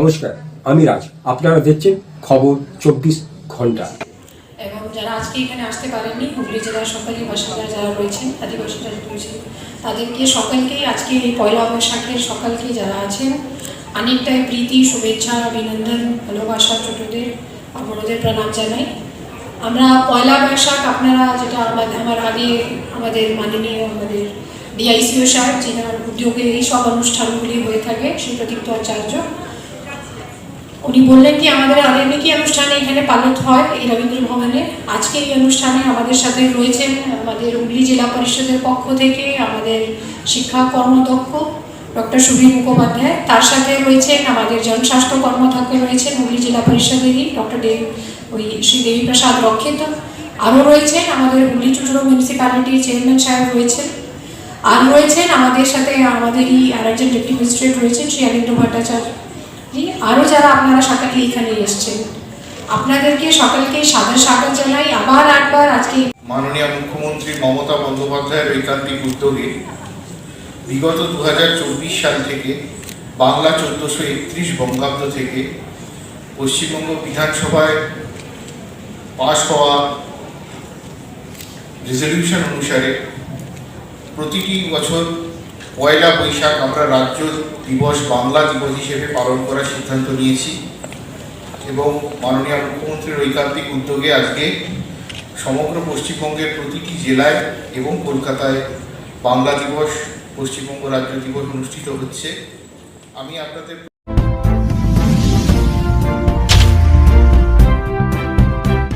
নমস্কার, আমি রাজ। আপনারা দেখছেন খবর চব্বিশ ঘণ্টা। এবং যারা আজকে এখানে আসতে পারেননি, হুগলি জেলার সকলেই বাসিন্দা যারা রয়েছেন, আদিবাসী যারা রয়েছেন, তাদেরকে সকলকেই আজকে এই পয়লা বৈশাখের সকালকে যারা আছেন, অনেকটাই প্রীতি, শুভেচ্ছা, অভিনন্দন, ভালোবাসা ছোটদের, বড়দের প্রণাম জানাই। আমরা পয়লা বৈশাখ আপনারা যেটা আমার আগে আমাদের মাননীয় আমাদের ডিআইসিও সাহেব, যেনার উদ্যোগে এই সব অনুষ্ঠানগুলি হয়ে থাকে সুপ্রদীপ্ত আচার্য। উনি বললেন কি, আমাদের আগামী কি অনুষ্ঠানে এখানে পালিত হয়? এই রবীন্দ্র ভবনে আজকে এই অনুষ্ঠানে আমাদের সাথে রয়েছেন আমাদের হুগলি জেলা পরিষদের পক্ষ থেকে আমাদের শিক্ষা কর্মদক্ষ ডক্টর সুবীর মুখোপাধ্যায়। তার সাথে রয়েছেন আমাদের জনস্বাস্থ্য কর্মদক্ষ রয়েছেন হুগলি জেলা পরিষদেরই ডক্টর দেব, ওই শ্রী দেবীপ্রসাদ রক্ষিত। আরও রয়েছেন আমাদের হুগলি চুচুড়ো মিউনিসিপ্যালিটির চেয়ারম্যান সাহেব রয়েছেন। আর রয়েছেন আমাদের সাথে আমাদেরই আর একজন ডেপুটি ম্যাজিস্ট্রেট রয়েছেন শ্রী অনিন্দ ভট্টাচার্য। আরও যারা আপনারা সকালে এখানে এসছেন, আপনাদেরকে সকলকে সাদর স্বাগত জানাই। আবার একবার আজকে মাননীয় মুখ্যমন্ত্রী মমতা বন্দ্যোপাধ্যায়ের ঐকান্তিক উদ্যোগে বিগত দু হাজার চব্বিশ সাল থেকে বাংলা চোদ্দোশো একত্রিশ বঙ্গাব্দ থেকে পশ্চিমবঙ্গ বিধানসভায় পাশ হওয়া রেজলিউশন অনুসারে প্রতিটি বছর পয়লা বৈশাখ আমরা রাজ্য দিবস বাংলা দিবস হিসেবে পালন করার সিদ্ধান্ত নিয়েছি এবং মাননীয় মুখ্যমন্ত্রীর ঐকান্তিক উদ্যোগে আজকে সমগ্র পশ্চিমবঙ্গের প্রতিটি জেলায় এবং কলকাতায় বাংলা দিবস, পশ্চিমবঙ্গ রাজ্য দিবস অনুষ্ঠিত হচ্ছে। আমি আপনাদের